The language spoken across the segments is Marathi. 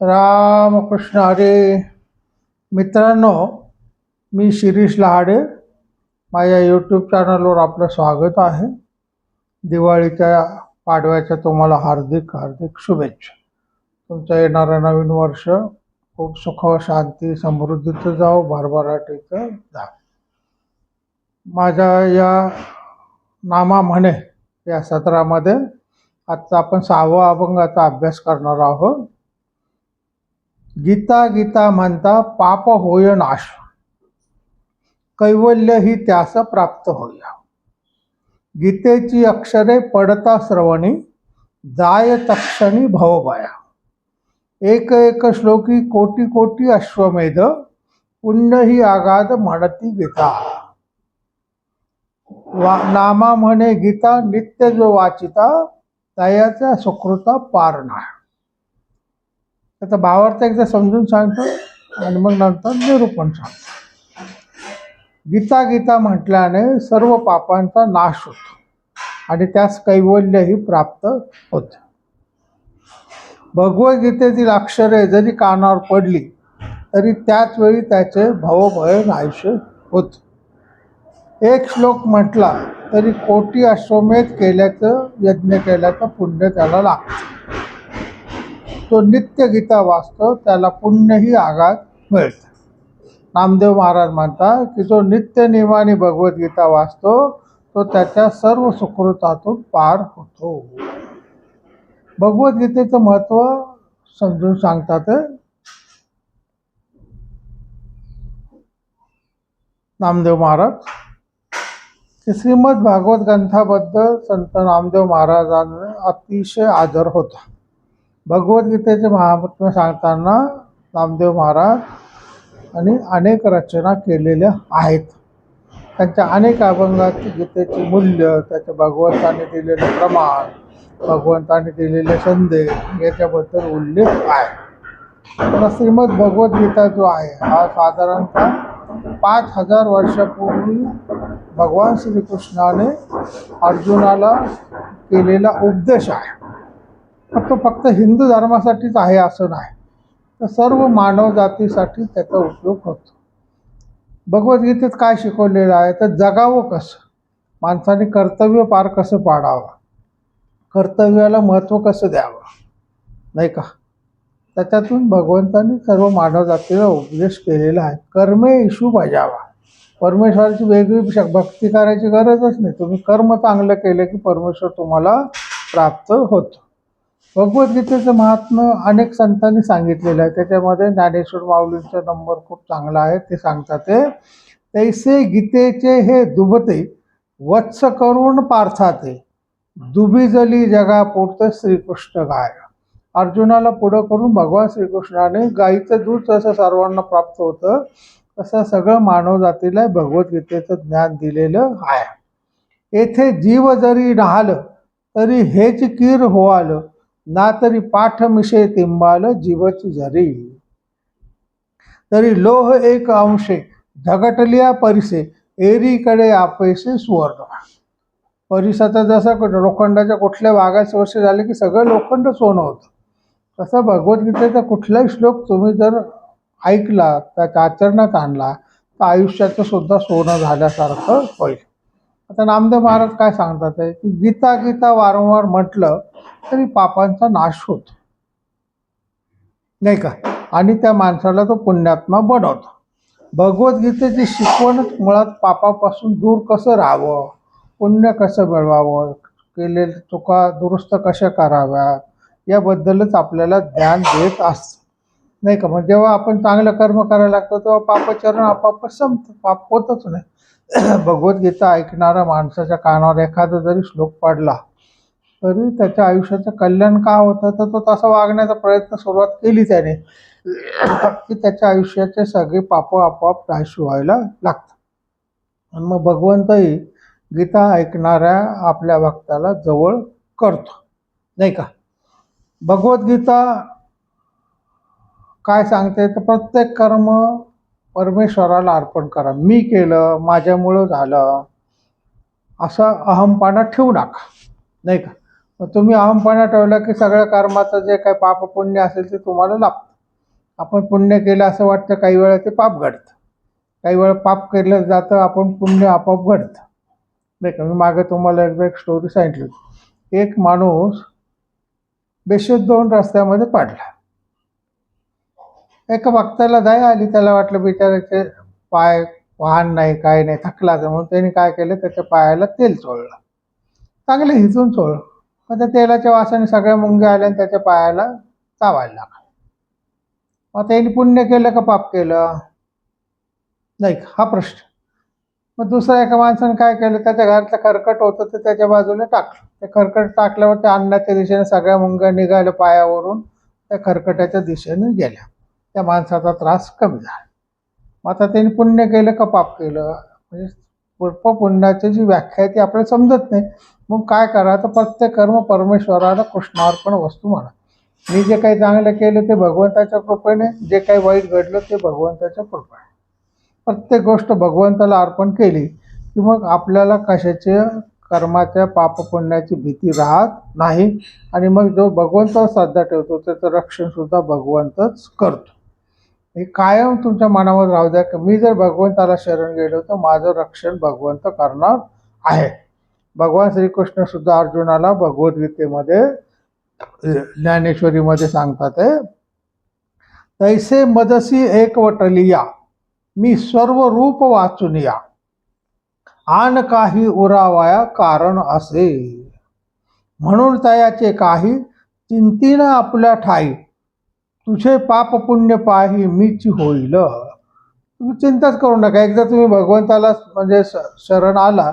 रामकृष्ण हरे. मित्रांनो मी शिरीष लहाडे. माझ्या यूट्यूब चॅनलवर आपलं स्वागत आहे. दिवाळीच्या पाडव्याच्या तुम्हाला हार्दिक हार्दिक शुभेच्छा. तुमचं येणारं नवीन वर्ष खूप सुख शांती समृद्धीचं जाओ भरभराटीचं जा माझ्या या नामा म्हणे या सत्रामध्ये आजचा आपण सहावा अभंगाचा अभ्यास करणार आहोत. गीता गीता म्हणता पाप होय नाश. कैवल्य ही त्यास प्राप्त होय गीतेची अक्षरे पडता श्रवणी जाय तक्षणी भवबाया एक एक श्लोकी कोटी कोटी अश्वमेध पुण्य ही आगाध म्हणती गीता. वा नामा म्हणे गीता नित्य जो वाचिता तयाचा सुकृता पार नाही. त्याचा भावार्थ एकदा समजून सांगतो आणि मग नंतर निरूपण सांगतो. गीता गीता म्हटल्याने सर्व पापांचा नाश होतो आणि त्यास कैवल्यही प्राप्त होते. भगवद्गीतेतील अक्षरे जरी कानावर पडली तरी त्याच वेळी त्याचे भवभय नाहीसे होत. एक श्लोक म्हटला तरी कोटी अश्वमेध केल्याचं यज्ञ केल्याचं पुण्य त्याला लागतं. तो नित्य गीता वाचतो त्याला पुण्यही आघात मिळतं. नामदेव महाराज म्हणतात की जो नित्य नियमाने भगवद्गीता वाचतो तो त्याच्या सर्व सुकृतातून पार होतो. भगवद्गीतेचं महत्त्व समजून सांगतात. नामदेव महाराज की श्रीमद भागवत ग्रंथाबद्दल संत नामदेव महाराजांना अतिशय आदर होता. भगवद्गीतेचे महात्म्य सांगताना नामदेव महाराज आणि अनेक रचना केलेल्या आहेत. त्यांच्या अनेक अभंगात गीतेचे मूल्य त्याच्या भगवंताने दिलेले प्रमाण भगवंताने दिलेले संदेश याच्याबद्दल उल्लेख आहे. पण श्रीमद भगवद्गीता जो आहे हा साधारणतः पाच हजार वर्षापूर्वी भगवान श्रीकृष्णाने अर्जुनाला केलेला उपदेश आहे. तो फक्त हिंदू धर्मासाठीच आहे असं नाही. तर सर्व मानव जातीसाठी त्याचा उपयोग होतो. भगवद्गीतेत काय शिकवलेलं आहे? तर जगावं कसं? माणसाने कर्तव्य पार कसं पाडावं? कर्तव्याला महत्त्व कसं द्यावं? नाही का? त्याच्यातून भगवंताने सर्व मानवजातीला उपदेश केलेला आहे. कर्मे इशू बजावा परमेश्वराची वेगळी शक भक्ती करायची गरजच नाही. तुम्ही कर्म चांगलं केलं की परमेश्वर तुम्हाला प्राप्त होतो. भगवद्गीतेचं महात्म्य अनेक संतांनी सांगितलेलं आहे. त्याच्यामध्ये ज्ञानेश्वर माऊलींचा नंबर खूप चांगला आहे. ते सांगतात ते तैसे गीतेचे हे दुबते वत्स करून पार्थाते. दुबिजली जगा श्रीकृष्ण गाय. अर्जुनाला पुढं करून भगवान श्रीकृष्णाने गाईचं दूध जसं सर्वांना प्राप्त होतं तसं सगळं मानव जातीला भगवद्गीतेचं ज्ञान दिलेलं आहे. येथे जीव जरी राहिलं तरी हेच कीर होआलं ना तरी पाठ मिशे तिंबाल जीवची झरी तरी लोह एक अंशे झगटलिया परिसे एरीकडे आपेसे सुवर्ण. परिसाचा जसं लोखंडाच्या कुठल्या भागात वर्ष झाले की सगळं लोखंड सोनं होतं. तसं भगवद्गीतेचा कुठलाही श्लोक तुम्ही जर ऐकला त्याच्या आचरणात आणला तर आयुष्याचं सुद्धा सोनं झाल्यासारखं होईल. आता नामदेव महाराज काय सांगतात आहे की गीता गीता वारंवार म्हटलं तरी पापांचा नाश होतो. नाही का? आणि त्या माणसाला तो पुण्यात्मा बनवतो. भगवद्गीतेची शिकवणच मुळात पापापासून दूर कसं राहावं? पुण्य कसं मिळवावं? केलेल्या चुका दुरुस्त कशा कराव्या? याबद्दलच आपल्याला ज्ञान देत असतं. नाही का? मग जेव्हा आपण चांगलं कर्म करायला लागतो तेव्हा पापचरण आपाप संपतं. पाप होतच नाही. भगवद्गीता ऐकणाऱ्या माणसाच्या कानावर एखादा जरी श्लोक पडला तरी त्याच्या आयुष्याचं कल्याण का होतं? तर तो तसा वागण्याचा प्रयत्न सुरुवात केली त्याने की त्याच्या आयुष्याचे सगळे पाप आपोआप नाश व्हायला लागतात. आणि मग भगवंतही गीता ऐकणाऱ्या आपल्या भक्ताला जवळ करतो. नाही का? भगवद्गीता काय सांगते? तर प्रत्येक कर्म परमेश्वराला अर्पण करा. मी केलं माझ्यामुळं झालं. असं अहमपणा ठेवू नका. नाही का? मग तुम्ही अहमपणा ठेवला की सगळ्या कर्माचं जे काही पाप पुण्य असेल ते तुम्हाला लाभतं. आपण पुण्य केलं असं वाटतं काही वेळा ते पाप घडतं. काही वेळा पाप केलं जातं आपण पुण्य आपोआप घडतं. नाही का? मी मागे तुम्हाला एकदा एक स्टोरी सांगितली एक माणूस बेशुद्ध दोन रस्त्यामध्ये पडला. एका भक्ताला दया आली त्याला वाटलं बिचाराचे पाय वाहन नाही काय नाही थकला तर म्हणून त्यांनी काय केलं त्याच्या पायाला तेल चोळलं. चांगलं हिजून चोळलं. मग त्या तेलाच्या वासाने सगळ्या मुंग्या आल्या आणि त्याच्या पायाला चावायला लागला. मग त्यांनी पुण्य केलं का पाप केलं? नाही हा प्रश्न. मग दुसऱ्या एका माणसाने काय केलं? त्याच्या घरातलं खरकट होतं ते त्याच्या बाजूला टाकलं. ते खरकट टाकल्यावर त्या अन्नाच्या दिशेने सगळ्या मुंग्या निघाल्या पायावरून. त्या खरकटाच्या दिशेने गेल्या. त्या माणसाचा त्रास कमी झाला. मग आता त्यांनी पुण्य केलं का पाप केलं? म्हणजे पूर्व पुण्याची जी व्याख्या आहे ती आपल्याला समजत नाही. मग काय करा? तर प्रत्येक कर्म परमेश्वराला कृष्णार्पण वस्तू म्हणा. मी जे काही चांगलं केलं ते भगवंताच्या कृपेने जे काही वाईट घडलं ते भगवंताच्या कृपेने. प्रत्येक गोष्ट भगवंताला अर्पण केली की मग आपल्याला कशाचे? कर्माच्या पापपुण्याची भीती राहत नाही. आणि मग जो भगवंतावर श्रद्धा ठेवतो त्याचं रक्षणसुद्धा भगवंतच करतो. हे कायम तुमच्या मनामध्ये राहू द्या की मी जर भगवंताला शरण गेलो तर माझं रक्षण भगवंत करणार आहे. भगवान श्रीकृष्ण सुद्धा अर्जुनाला भगवद्गीतेमध्ये ज्ञानेश्वरीमध्ये सांगतात आहे तैसे मदसी एकवटलिया मी सर्व रूप वाचून या. आन काही उरावाया कारण असे. म्हणून तयाचे काही चिंतीनं आपल्या ठाई तुझे पाप पुण्य पाही मीच होईल. तुम्ही चिंताच करू नका. एकदा तुम्ही भगवंताला म्हणजे श- शरण आला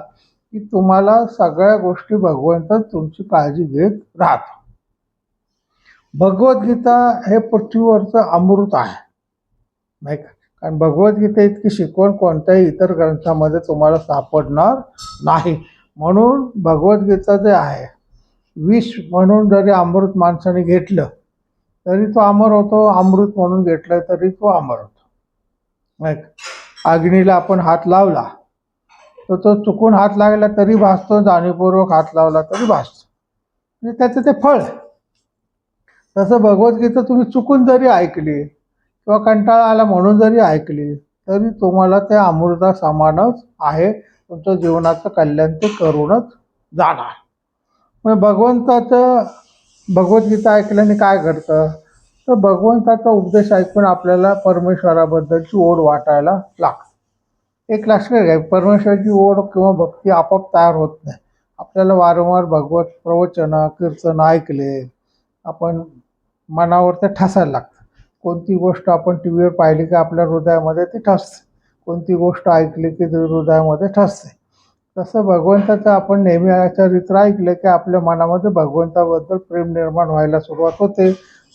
की तुम्हाला सगळ्या गोष्टी भगवंत तुमची काळजी घेत राहतो. भगवद्गीता हे पृथ्वीवरचं अमृत आहे. नाही का? कारण भगवद्गीता इतकी शिकवण कोणत्याही इतर ग्रंथामध्ये तुम्हाला सापडणार नाही. म्हणून भगवद्गीता जे आहे विष म्हणून जरी अमृत माणसाने घेतलं तरी तो अमर होतो अमृत म्हणून घेतलं तरी तो अमर होतो. अग्नीला आपण हात लावला तर तो चुकून हात लागला तरी भासतो जाणीवपूर्वक हात लावला तरी भासतो. म्हणजे त्याचं ते फळ आहे. तसं भगवद्गीता तुम्ही चुकून जरी ऐकली किंवा कंटाळा आला म्हणून जरी ऐकली तरी तुम्हाला ते अमृता समानच आहे. तुमच्या जीवनाचं कल्याण ते करूनच जाणार. मग भगवंताचं भगवद्गीता ऐकल्याने काय घडतं? तर भगवंताचा उपदेश ऐकून आपल्याला परमेश्वराबद्दलची ओढ वाटायला लागते. एक लक्षात घ्या परमेश्वराची ओढ किंवा भक्ती आपोआप तयार होत नाही. आपल्याला वारंवार भगवत प्रवचनं कीर्तन ऐकले आपण मनावर ते ठसायला लागतं. कोणती गोष्ट आपण टी व्हीवर पाहिली की आपल्या हृदयामध्ये ती ठसते. कोणती गोष्ट ऐकली की हृदयामध्ये ठसते. तसं भगवंताचं आपण नेहमी चरित्र ऐकलं की आपल्या मनामध्ये भगवंताबद्दल प्रेम निर्माण व्हायला सुरुवात होते.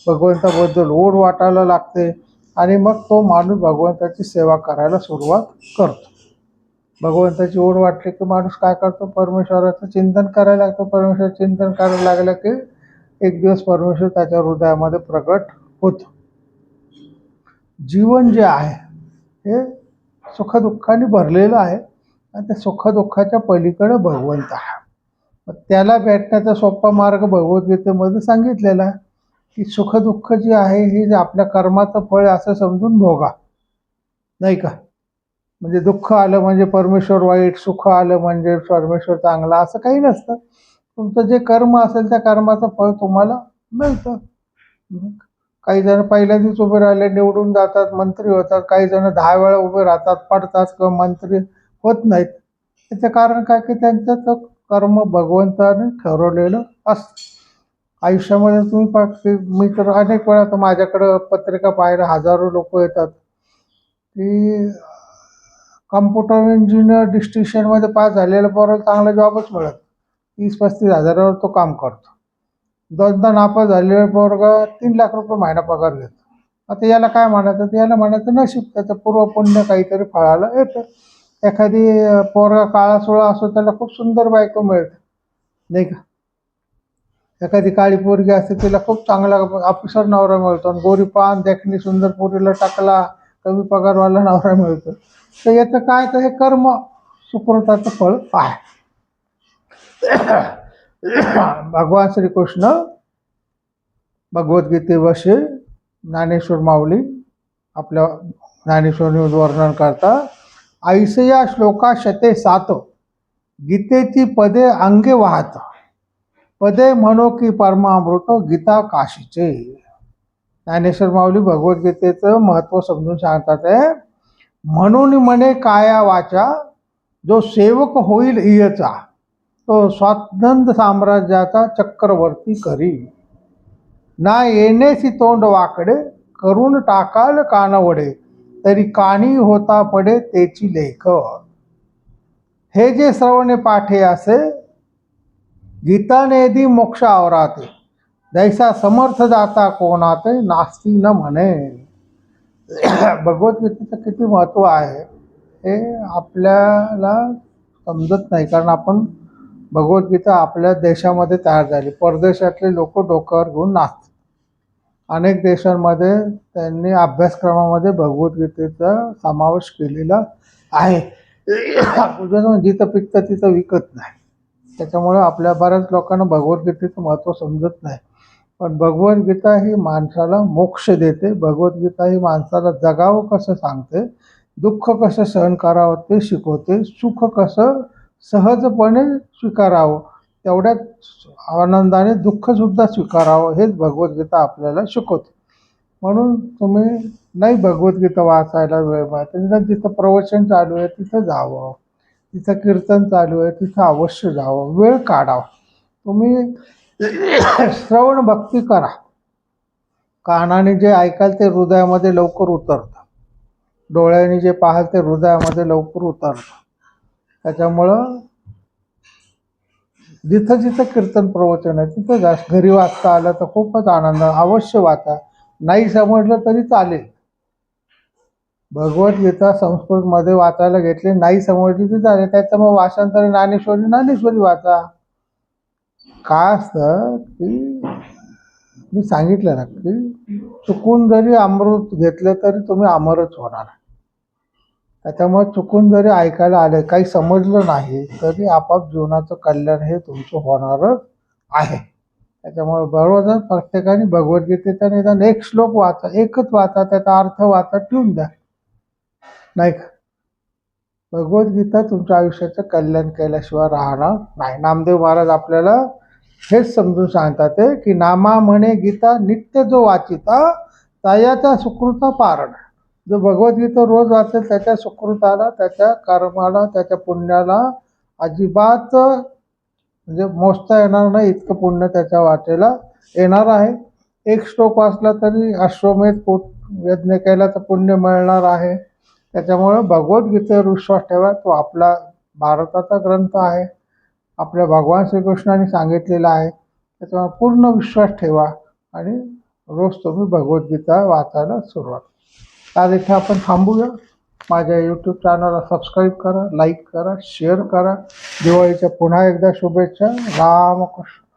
भगवंताबद्दल ओढ वाटायला लागते आणि मग तो माणूस भगवंताची सेवा करायला सुरुवात करतो. भगवंताची ओढ वाटली की माणूस काय करतो? परमेश्वराचं चिंतन करायला लागतो. परमेश्वर चिंतन करायला लागलं की एक दिवस परमेश्वर त्याच्या हृदयामध्ये प्रकट होतो. जीवन जे आहे हे सुखदुःखाने भरलेलं आहे. आणि त्या सुखदुःखाच्या पलीकडं भगवंत आहे मग त्याला भेटण्याचा सोपा मार्ग भगवद्गीतेमध्ये सांगितलेला आहे की सुखदुःख जे आहे हे आपल्या कर्माचं फळ असं समजून भोगा. नाही का? म्हणजे दुःख आलं म्हणजे परमेश्वर वाईट सुख आलं म्हणजे परमेश्वर चांगला असं काही नसतं. तुमचं जे कर्म असेल त्या कर्माचं फळ तुम्हाला मिळतं. काही जण पहिल्यांदाच उभे राहिले निवडून जातात मंत्री होतात. काही जण दहा वेळा उभे राहतात पडतात. किंवा मंत्री होत नाहीत. त्याचं कारण काय की त्यांचं तो कर्म भगवंताने ठरवलेलं असतं. आयुष्यामध्ये तुम्ही पा मी तर अनेक वेळा तर माझ्याकडं पत्रिका पाहायला हजारो लोक येतात. की कम्प्युटर इंजिनियर डिस्टिशनमध्ये पास झालेलं पोराला चांगला जॉबच मिळत. तीस पस्तीस हजारावर तो काम करतो. दोनदा नापास झालेला पोरगा तीन लाख रुपये महिना पगार घेतो. आता याला काय म्हणायचं? तर याला म्हणायचं नशीब त्याचं पूर्व पुण्य काहीतरी फळाला येतं. एखादी पोरगा काळा सोळा असो त्याला खूप सुंदर बायको मिळते. नाही का? एखादी काळी पोरगी असते तिला खूप चांगला ऑफिसर नवरा मिळतो आणि गोरी पान देखणी सुंदर पोरीला टाकला कमी पगारवाला नवरा मिळतो. तर याचं काय तर हे कर्म सुकृताचं फळ आहे. भगवान श्रीकृष्ण भगवद्गीतेवशी ज्ञानेश्वर माऊली आपल्या ज्ञानेश्वरी वर्णन करतात. ऐसया श्लोका शते सात. गीतेची पदे अंगे वाहत. पदे म्हणो की परमामृत गीता काशीचे. ज्ञानेश्वर माऊली भगवद्गीतेचं महत्त्व समजून सांगतात आहे म्हणून म्हणे काया वाचा जो सेवक होईल इयचा तो स्वातंत्र्य साम्राज्याचा चक्रवर्ती करी. ना येणेसी तोंड वाकडे करून टाकाल कानवडे. तरी काणी होता पडे त्याची लेख. हे जे श्रवणे पाठे असे गीतानेदी मोक्ष आवराते. जैसा समर्थ जाता कोणाते नास्ती न म्हणे. भगवद्गीतेचं किती महत्त्व आहे हे आपल्याला समजत नाही कारण आपण भगवद्गीता आपल्या देशामध्ये तयार झाली. परदेशातले लोक डोक्यावर घेऊन नाचतात. अनेक देशांमध्ये त्यांनी अभ्यासक्रमामध्ये भगवद्गीतेचा समावेश केलेला आहे. जिथं पिकतं तिथं विकत नाही. त्याच्यामुळं आपल्या बऱ्याच लोकांना भगवद्गीतेचं महत्त्व समजत नाही. पण भगवद्गीता ही माणसाला मोक्ष देते. भगवद्गीता ही माणसाला जगावं कसं सांगते? दुःख कसं सहन करावं ते शिकवते. सुख कसं सहजपणे स्वीकारावं तेवढ्याच आनंदाने दुःखसुद्धा स्वीकारावं हेच भगवद्गीता आपल्याला शिकवते. म्हणून तुम्ही नाही भगवद्गीता वाचायला वेळ मिळते तिथं जिथं प्रवचन चालू आहे तिथं जावं. तिथं कीर्तन चालू आहे तिथं अवश्य जावं. वेळ काढावा. तुम्ही श्रवण भक्ती करा. कानाने जे ऐकाल ते हृदयामध्ये लवकर उतरतं. डोळ्याने जे पाहाल ते हृदयामध्ये लवकर उतरतं. त्याच्यामुळं जिथं जिथं कीर्तन प्रवचन आहे तिथं जा घरी वाचता आलं तर खूपच आनंद अवश्य वाचा. नाही समजलं तरी चालेल. भगवद्गीता संस्कृतमध्ये वाचायला घेतली नाही समजली तरी चालेल. त्याचं मग वाचन ज्ञानेश्वरी ज्ञानेश्वरी वाचा. काय असतं की मी सांगितलं ना की चुकून जरी अमृत घेतलं तरी तुम्ही अमरच होणार. त्याच्यामुळे चुकून जरी ऐकायला आलं काही समजलं नाही तरी आपाप जीवनाचं कल्याण हे तुमचं होणारच आहे. त्याच्यामुळे बरोबर प्रत्येकाने भगवद्गीतेचा निदान एक श्लोक वाचा एकच वाचा त्याचा अर्थ वाचा ठेवून द्या. नाही का? भगवद्गीता तुमच्या आयुष्याचं कल्याण केल्याशिवाय राहणार नाही. नामदेव महाराज आपल्याला हेच समजून सांगतात ते की नामा म्हणे गीता नित्य जो वाचिता तयाचा सुकृता पारण. जो भगवद्गीता रोज वाचेल त्याच्या सुकृताला त्याच्या कर्माला त्याच्या पुण्याला अजिबात म्हणजे मोजता येणार नाही इतकं पुण्य त्याच्या वाटेला येणार आहे. एक श्लोक वाचला तरी अश्वमेध पोट यज्ञ केला तर पुण्य मिळणार आहे. त्याच्यामुळं भगवद्गीतेवर विश्वास ठेवा तो आपला भारताचा ग्रंथ आहे. आपल्या भगवान श्रीकृष्णाने सांगितलेला आहे. त्याच्यामुळे पूर्ण विश्वास ठेवा आणि रोज तुम्ही भगवद्गीता वाचायला सुरुवात तर इथे आपण थांबूया. माझ्या यूट्यूब चॅनलला सबस्क्राईब करा लाईक करा शेअर करा. दिवाळीच्या पुन्हा एकदा शुभेच्छा. रामकृष्ण